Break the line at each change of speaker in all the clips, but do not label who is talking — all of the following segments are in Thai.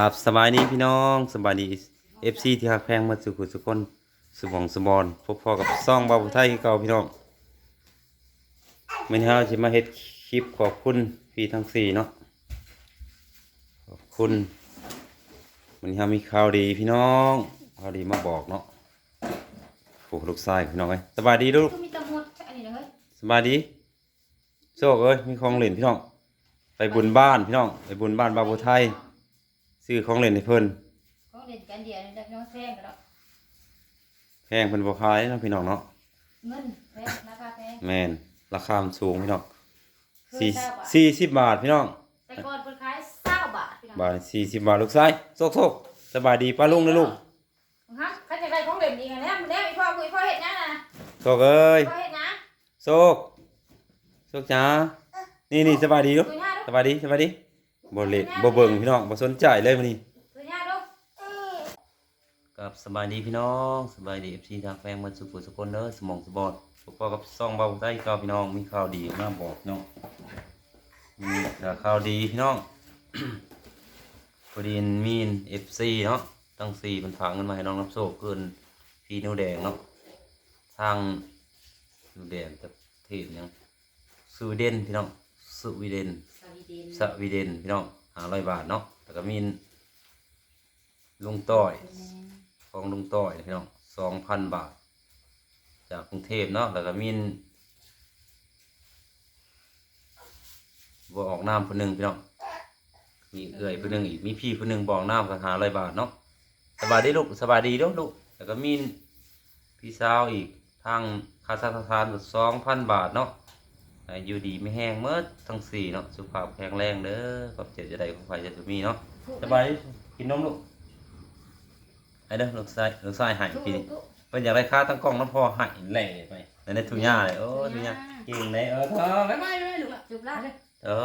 ครับสบายดีพี่น้องสบายดีเอฟซีที่หักแพงมาสุขุสุคนสุบองสุบอนพบพอกับซ่องบาบุไทยคือเก่าพี่น้องวันนี้เราจะมาเฮ็ดคลิปขอบคุณพี่ทั้งสี่เนาะขอบคุณวันนี้เรามีข่าวดีพี่น้องข่าวดีมาบอกเนาะโอ้ลูกชายพี่น้องเอ้ยสบายดีลูก
ก็มีตะหมดอันนี้นะเฮ้ย
สบายดีโชคเอ้ยมีของเล่นพี่น้องไปบุญบ้านพี่น้องไปบุญบ้านบาบุไทย ซื้อของเล่นให้เพิ่น
ของเด่นกันเดียวนี่ได้น้องแพงกันแล้ว
แพงเป็นบ่ขายเนาะพี่น้องเนาะ
เงินแพงราคาแพง
แม่นราคามันสูงพี่น้อง
เคย
สี่
ทราบว่า
สี่สิบบาทพี่น้อง
แต่ก่อนเพิ่นขายเศร้าบาทพี่น้อง
บาทสี่สิบบาทลูกชายโซกโซกสบายดีป้าลุงนะลูก
ฮะใครจะได้ของเด่นอีกอันเนี้ยมันได้อีพ่อกูอีพ่อเฮ็ดหยังน่ะ
โซกเอ้ย
พ่อเฮ็ดหยัง
โซกโซกจ้านี่นี่สบายดีลูก
คุยหน้า
ส
ดู
บายดีสบายดี บ่เล่นบ่เบิ่งพี่น้องบ่สนใจเลยมื้อนี้กับสบายดีพี่น้องสบายดี FC ทางแฟนมันสุขสุขคนเด้อสมองสบอดพวกพ่อกับซ่องเบาใต้ก็พี่น้องมีข่าวดีมาบอกพี่น้องมีข่าวดีพี่น้องพอดีมีน FC เนาะตั้งสี่เป็นฝากเงินมาให้น้องน้ำโซเกินพี่นิ้วแดงเนาะทางนิ้วแดงจากประเทศหยังสวีเดนพี่น้องสวีเดน
วัสดี
สวีเดนพี่น้องห้าร้อยบาทเนาะแล้วก็มีลุงต้อยของลุงต้อยพี่น้องสองพันบาท จากกรุงเทพเนาะแล้วก็มีบัวออกน้ำคนหนึ่งพี่น้องมีเอื่อยคนหนึ่งอีกมีพี่คนหนึ่งบอกน้ำกันหาร้อยบาทเนาะสบายดีลูกสบายดีเด้อลูกแล้วก็มีพี่สาวอีกทางคาซาคทานสองพันบาทเนาะให้ อยู่ดีไม่แห้งเมื่อทั้งสี่เนาะสุขภาพแข็งแรงเด้อความเจ็บจะได้ของใครจะมีเนาะสบายดีกินนมลูกไอ้เด้อลูกชายลูกชายหายปีนี้เพิ่นอยากได้ค่าตั้งกล้องน้ำพอหายแหล่ไปในในทุ่งหญ้าเลยโอ้ทุ่งหญ้าเก่งเลยเออเธอไม่ไม่ไม่ลูกอะ
จุบละเด้อ
โอ้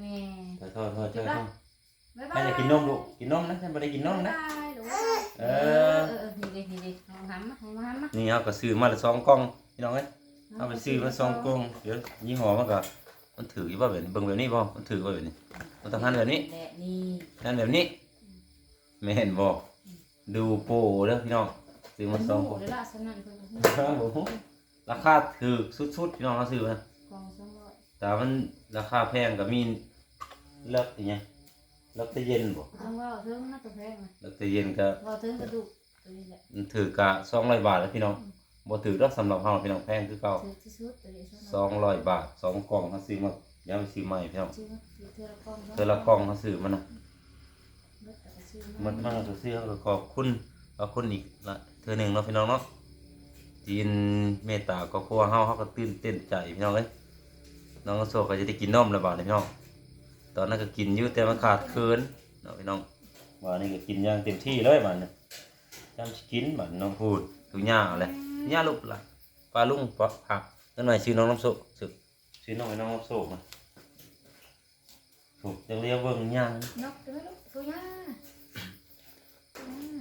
แม่
เธอเธอเธอเธอ
บ๊ายบา
ให้
ย
จะกินนมลูกกินนมนะฉันไม่ได้กินนมนะ
บ๊ายบายลูก
เอ
เอ
อ
อเออนี่ดินี่ดิลองหำมาให้มาหำมา
นี่เอาก็ซื้อมาละสองกล้องพี่น้องเอ้ ยเอาไปซื้อมาสองกล้องเดี๋ยวยี่ห้อมันก็มันถืออยู่ว่าแบบนี้เบิ่งแบบนี้บ่มันถือว่าแบบนี้มันต้องหันแบบนี้
แหละนี่
หันแบบนี้ไม่เห็นบ่ดูโปรเด้อพี่น้องซื้อมาสองกล้อง
เดี๋ยวละสนั่นเพิ่น
ครับผมราคาถือสุดๆพี่น้องเราซื้อมา
กองสองร้อย
แต่มันราคาแพงก็มีเลิกอย่างเงี้ยเลิกแต่เย็นบ่
ต้องว่าเทิงน่าจะแพงนะ
เลิกแต่เย็นก็
ว่าเทิงกระดูกตัวนี้แหละ
มันถือกะสองร้อยบาทแล้วพี่น้อง บ่ถือแล้วสำหรับเราพี่น้องแพงคือเก่า
ถือที่สุดตัวนี้
สองร้อยบาทสองกล่องเขาซื้อมาย้ำไปซื้อใหม่พี่น้อง
ซื้อมาเทื่อละกล่อง
เธอละกล่องเขาซื้อมันนะ
เบิดแต่ก็ซื้อ
มันมันก็ซื้อเขาก็ขอบคุณขอบคุณอีกละเธอหนึ่งเนาะพี่น้องเนาะจีนเมตตาก็ครัวเฮาเฮาก็ตื่นเต้นใจพี่น้องเอ้ยน้องโซก็จะได้กินนมแล้วบาดนี้พี่น้องตอนนั้นก็กินอยู่แต่มันขาดเคินเนาะพี่น้องว่านี่ก็กินอย่างเต็มที่เลยมันเนี่ยจำสิกินมันน้องพูดทุกอย่างเลย ทุกอย่างลูกหละปลาลุงปลาผักนั่นหน่อยชื่อน้องน้ำโซสึกชื่อน้องไอ้น้องน้ำโซมาถูกจะเรียกเบิ่งย่าง
นกตัวลูกตัวย่าตัวย่า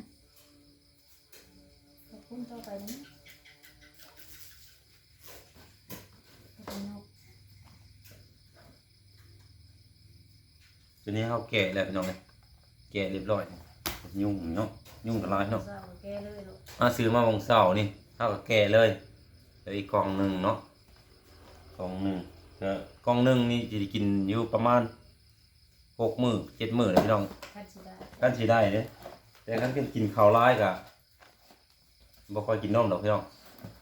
ขอบคุณต่อไปนะขอบคุณนก
ตัวนี้เขาแกะแล้วพี่น้องเลยแกะเรียบร้อย ยุ่งเนาะยุ่งกับลายเนาะ
เศร้าแกเลยลูก
มาซื้อมาวันเสาร์นี่ เท่ากับแกะเลยแล้วอีกกล่องหนึ่งเนาะกล่องหนึ่งก็กล่องหนึ่งนี่จะได้กินอยู่ประมาณหกมื้อเจ็ดมื้อเลยพี่น้อง
คันสิได้
กันสิได้เด้แต่กันกินข้าวร้ายกะบ่ค่อยกินนมดอกพี่น้อง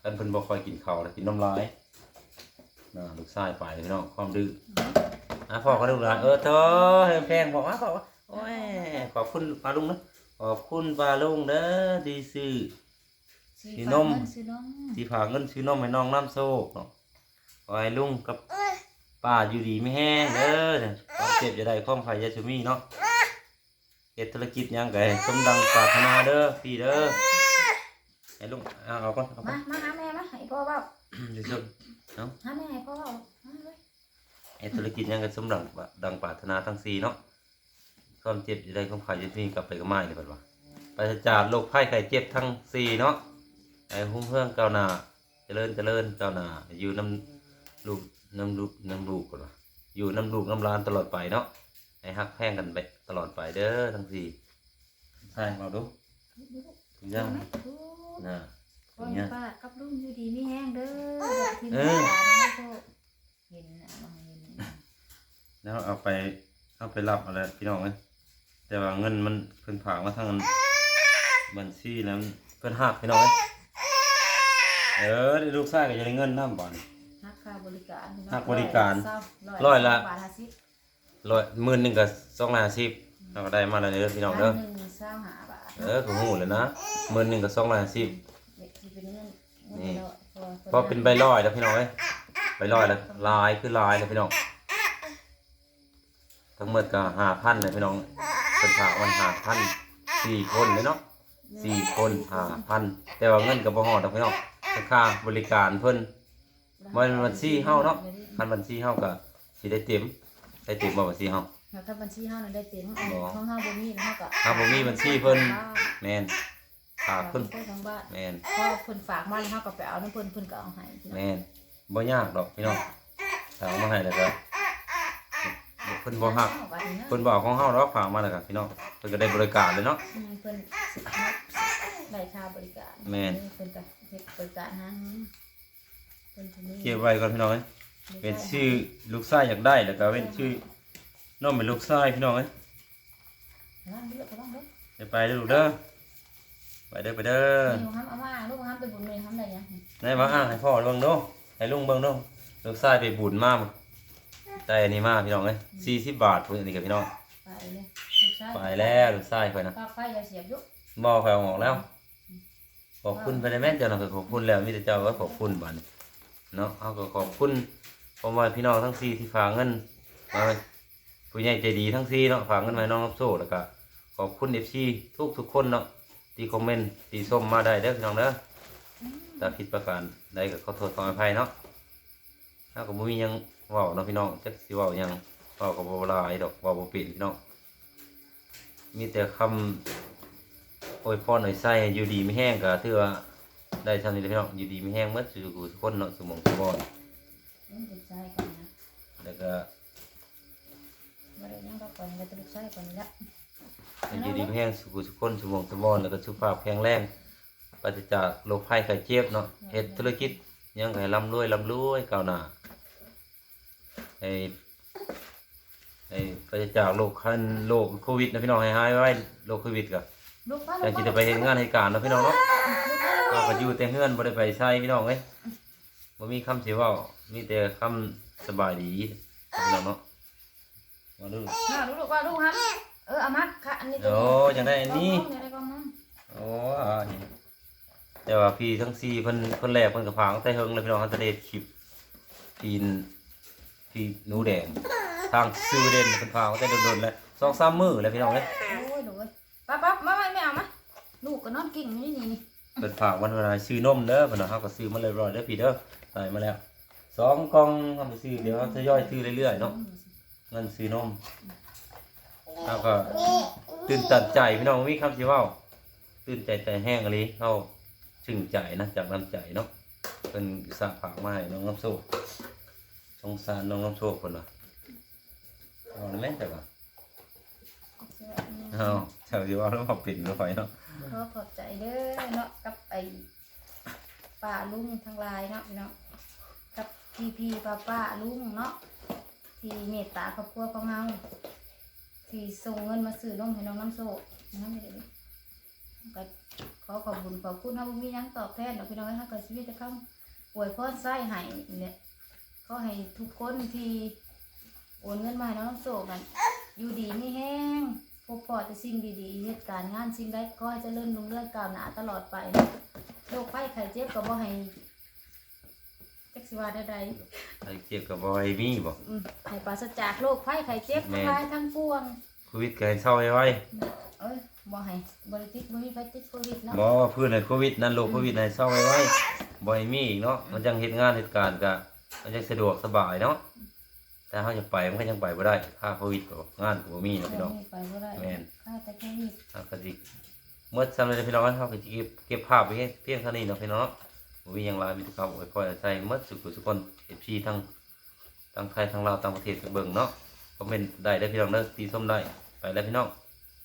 กันเพิ่นบ่ค่อยกินข้าวแล้วกินนมร้ายน่าลูกชายไปพี่น้องความดื้ออะพ่อก็ลูกหลานเออเธอให้แพงบอกว่าพ่อว่าโอ้ยขอบคุณปลาลุงนะขอบคุณปลาลุงเด้อที่ซื้อ
ซื้อ
ซื้อ
ฝาก
นม
เงิซื้อนม
ที่ฝากเงินซื้อนมให้น้องน้ำโซกเนาะขอให้ลุงกับป้าอยู่ดีไม่แห้งเด้อเนี่ยความเจ็บจะได้ความไข่ยาชุมีเนาะเฮ็ดธุรกิจหยังไงสมดังปรารถนาเด้อพี่เด้อให้ลุงเอาเอาก่อนเอาก่อ
มานมาหาแม่มาให้พ่อเว้า
เดี๋ยวชม
หาแม่ให้พ่อเว้ามาเลย
เฮ็ดธุรกิจหยังไงสมดังดังปรารถนาทั้งสี่เนาะความเจ็บจะได้ความไข่ยาชุมีกลับไปกับไม้เลยเพิ่นว่าปราศจากโรคภัยไข้เจ็บทั้งสี่เนาะ ไอ้หุ้มเพื่องก้าวหน้าเจริญเจริญก้าวหน้าอยู่น้ำลูกน้ำลูกน้ำลูกก่อนว่าอยู่น้ำลูกน้ำหลานตลอดไปเนาะให้ให้ฮักแพงกันไปตลอดไปเด้อทั้งสี่ใช่มาดูทุกอย่างนะ
พ่อแม่ป้ากับลุงอยู่ดีไม่แห้งเด้อทีม
เออ
งานนะโชคเห็นนะน้องเห็นนะ
แล้วเอาไปเอาไปรับอะไรพี่น้องเลยแต่ว่าเงินมันเพิ่นผากมาทางบัญชีแล้วมันเพิ่นหักพี่น้องเอ้ย เออได้ลูกชายก็จะได้เงินน้ำบ่อน
หักค่าบริการพี่น้อง
หักบริการ
เศ
ร้อยละ
บาทห้าสิบ
ร้อยหมื่นหนึ่งกับสองร้อยห้าสิบเราก็ได้มาแล้วเด้อพี่น้องเด้อ
พันหนึ่งเศร้าหาบาท
เออของหูเลยนะหมื่นหนึ่งกับสองร้อยห้าสิบ
เด็กที่เป็นเงินเงิน
นี่
ร้อยพอ
พอเป็นใบลอยแล้วพี่น้องเอ้ยใบลอยแล้วลายคือลายเลยพี่น้องทั้งหมดก็ห้าพันเลยพี่น้องเป็นผากวันห้าพันสี่คนเลยเนาะ สี่คนห้าพันแต่ว่าเงินกับบ่ฮอดดอกพี่น้องค่าบริการเพิ่นมันบัญชีเฮาเนาะคันบัญชีเฮาก็สิได้เต็มได้เต็มบ่บัญชีเฮา
แล้วถ้าบัญชีเฮานั้นได้เต็มอัน
อ๋อ
ของเฮาบ่มีเฮาก็
ถ้าบ่มีบัญชีเพิ่นแม่นฝาก
ฝาก
เพิ่น
เพิ่นทั้งบ้าน
แม่น
พอเพิ่นฝากมาแล้วเฮาก็ไปเอาน้ำเพิ่นเพิ่นก็เอาให้พี่น้อง
แม่นบ่ยากดอกพี่น้องถ้าเอามาให้แล้วก็ เพิ่นบ่ฮัก
เอาไว้นะ
เพิ่นบ่เอาของเฮาดอกฝากมาแล้วก็พี่น้องเพิ่นก็ได้บริการเลยเนาะ
อืมเพิ่นสิให้ได้ค่าบริการ
แม่น
เพิ่นก็เฮ็ดบริการหาเงินเพิ่นสิมี
เก็บไว้ก่อนพี่น้องเอ้ยเป็นชื่อลูกชายอยากได้แล้วก็เป็นชื่อน้องเป็นลูกชายพี่น้องเอ้ย
ระวังเด้อระวังเด้อ
ไปไปเด้อลูกเด้อไปเด้อไปเด้อ
นี่ห้ามเอามาลูกห้ามไปบุญเมย์ห้ามได้ยัง
ไหนมาอ้างให้พ่อเบิ่งดูให้ลุงเบิ่งดูลูกชายไปบุญมา ได้อันนี้มาพี่น้องเอ้ย40บาทพุ่นอันนี้กับพี่น้อง
ไปเลยลูกชาย
ไปแล้วลูกชายข่อยนะ
ปากไฟอย่าเสียบอยุ
บ่ข่อยเอาออกแล้ว ขอบคุณไปได้แม่นเจ้าน่ะก็ขอบคุณแล้วมีแต่เจ้าก็ขอบคุณบัดนี้เนาะเฮาก็ขอบคุณพ่อแม่พี่น้องทั้งสี่ที่ฝากเงินมาให้ผู้ใหญ่ใจดีทั้งสี่เนาะฝากเงินมาให้น้องรับโซ่แล้วก็ขอบคุณ FC ทุกทุกๆคนเนาะที่คอมเมนต์ที่ส้มมาได้เด้อพี่น้องเด้อถ้าผิดประการใดก็ขอโทษขออภัยเนาะถ้าก็บ่มีหยัง เว้าเนาะพี่น้องจักสิเว้าหยังเว้าก็บ่หลายดอกเว้าบ่เป็นพี่น้อง มีแต่คำโอ้ยพ่อหน่อยไส้อยู่ดีไม่แห้งก็ถือว่าได้ทำนี่เลยพี่น้องอยู่ดีไม่แห้งเมื่อสุกุทุกคนเนาะสมองสมบอน
นี่ลูกชายก่อนนะ
แล้วก็
บ่ได้ยังดอกก่อนก็จะลูกชายก่อนนี่ละ
อยู่ดีไม่แห้งสุกุทุกคนสมองสมบอนแล้วก็สุขภาพแข็งแรงปราศจากโรคภัยไข้เจ็บเนาะเฮ็ดธุรกิจยังให้ร่ำรวยร่ำรวยก้าวหน้า ให้ให้ปราศจากโรคคันโรคโควิดนะพี่น้องให้หายไว้โรคโควิดก็
ลูกป้า
แต่
ลูก
จิ
ป้า
จะไปเฮ็ดงานให้การเนาะพี่น้องเนาะก็ก็อยู่แต่เฮือนบ่ได้ไปใช้พี่น้องเอ้ยบ่มีคำสิเว้ามีแต่คำสบายดีพี่น้องเนาะมาดู
น่าลูกลูกว่าลูกครับเออเอามาค่ะอันนี้
โอ้จังได้อันนี้
อยากได้กองน้
โอ้อ่านี่แต่ว่าพี่ทั้งสี่เพิ่นเพิ่นแรกเพิ่นก็พาตั้งแต่เฮิงเลยพี่น้องฮันเดคลิปพีน พี่หนูแดง ทางซื้อเด่นเพิ่นพาตั้งแต่โดนๆแล้ว2-3มื้อแล้วพี่น้องเอ้ยำ
โอ้ยลูกเอ้ยป้าป้ามาไม่ไม่เอามาลูกก็นอนกิ่งนี่นี่นี่
เพิ่นฝากวันเวลาซื้อนมเด้อเพิ่นว่าเฮาก็ซื้อมาเรียบร้อยเด้อพี่เด้อใส่มาแล้วสองกล่องทำไปซื้อเดี๋ยวทยอยซื้อเรื่อยๆเนาะเงินซื้อนมแล้วก็ตื่นตัดใจพี่น้องวิคำสิเว่าตื่นใจใจแห้งอะไรเขาชื่นใจนะจากน้ำใจเนาะเป็นสั่งฝากมาให้น้องน้ำโซ่ส งสารน้องน้ำโซ่คนละเอาแม่นแต่ว่าเอาเฉาสิเว่าแล้วพอปิดแล้วไปเนาะ
ขอขอบใจเด้อเนาะกับไอ้ป้าลุงทั้งหลายเนาะพี่เนาะกับพี่พี่ป้าป้าลุงเนาะที่เมตตาครอบครัวของเราที่ส่งเงินมาซื้อนมให้น้องน้ำโซ่น้ำไม่ได้เลยก็ขอขอบคุณขอบคุณนะบ่มีหยังตอบแทนเนาะพี่น้องให้กับชีวิตจะเข้าอวยพรไส้ให้เนี่ย ก็ให้ทุกคนที่โอนเงินมาให้น้องน้ำโซ่กัน อยู่ดีไม่แห้งพบพอแต่สิ่งดีๆเหตุการณ์งานสิ่งใดก็ให้เจริญรุ่งเรืองก้าวหน้าตลอดไปนะโรคไข้ไข้เจ็บก็บ่ให้จักสิว่าใด
ไอ้เจ็บกับบอยมีบอก
ๆอืมให้ปราศจากโรคไข้ไข้เจ็บ
แม่
ทั้งหลายทั้งปวง
โควิดก็ให้เศร้าไว้ไว้
เอ้ยบ่ให้บ่ได้ติดบ่มีไฟติดโควิดเนาะ
บอกว่าเพื่อนในโควิดนั่นโรคโควิดให้เศร้าไว้ไว้บอยมีอีกเนาะมันจังเหตุงานเหตุการณ์ก็ มันจังสะดวกสบายเนาะแต่เขาจะไปมันก็ยังไปไม่ได้ค่าโควิดก็งานก็บ่มีเนาะพี่น้อง
ไปบ่ได้
แม่น
ค่าแต่โควิด
เอาก็สิเมื่อสำเร็จพี่น้องเขาก็จะเก็บเก็บภาพไว้ให้เพียงเท่านี้เนาะพี่น้องเนาะบ่มีหยังหลายมีแต่คำอวยพรใส่เมื่อสุขสุขคนเอฟซีทั้งทั้งไทยทั้งลาวต่างประเทศก็เบิ่งเนาะคอมเมนต์ได้ได้อพี่น้องเด้อตีส้มได้ไปแล้วพี่น้อง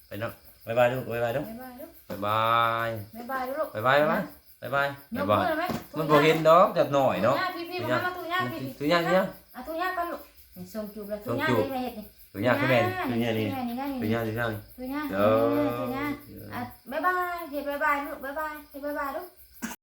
ไปเนาะบ๊ายบายลูกบ๊ายบายลูก
บ๊ายบายลูก
บ๊ายบาย
บ๊ายบายลูก
บ๊ายบายบ๊ายบาย บ๊ายบาย
ย
บ๊ากยบาย
มือไหม
มันบ่เห็นดอกจักหน่อยเนาะ
พี่พี่มามาตุย่าพี่
ตัวอย่างตัวอย่าง
อะตุย่าก่อนลูกนี่ส่งจูบแล้วตุย่า
ส่งจูบ
เลยแม่เฮ็ดนี่
ตัวอย่างคือแม่นตัวอย่างนี่
นี่นี่
ตัว
นี่
อย่างตัวอย่าง
ตุย่า
เด้
ตุย่า
อ
อะบ๊ายบายเฮ็ดบ๊ายบายลูกบ๊ายบายเฮ็ดบ๊ายบายลูก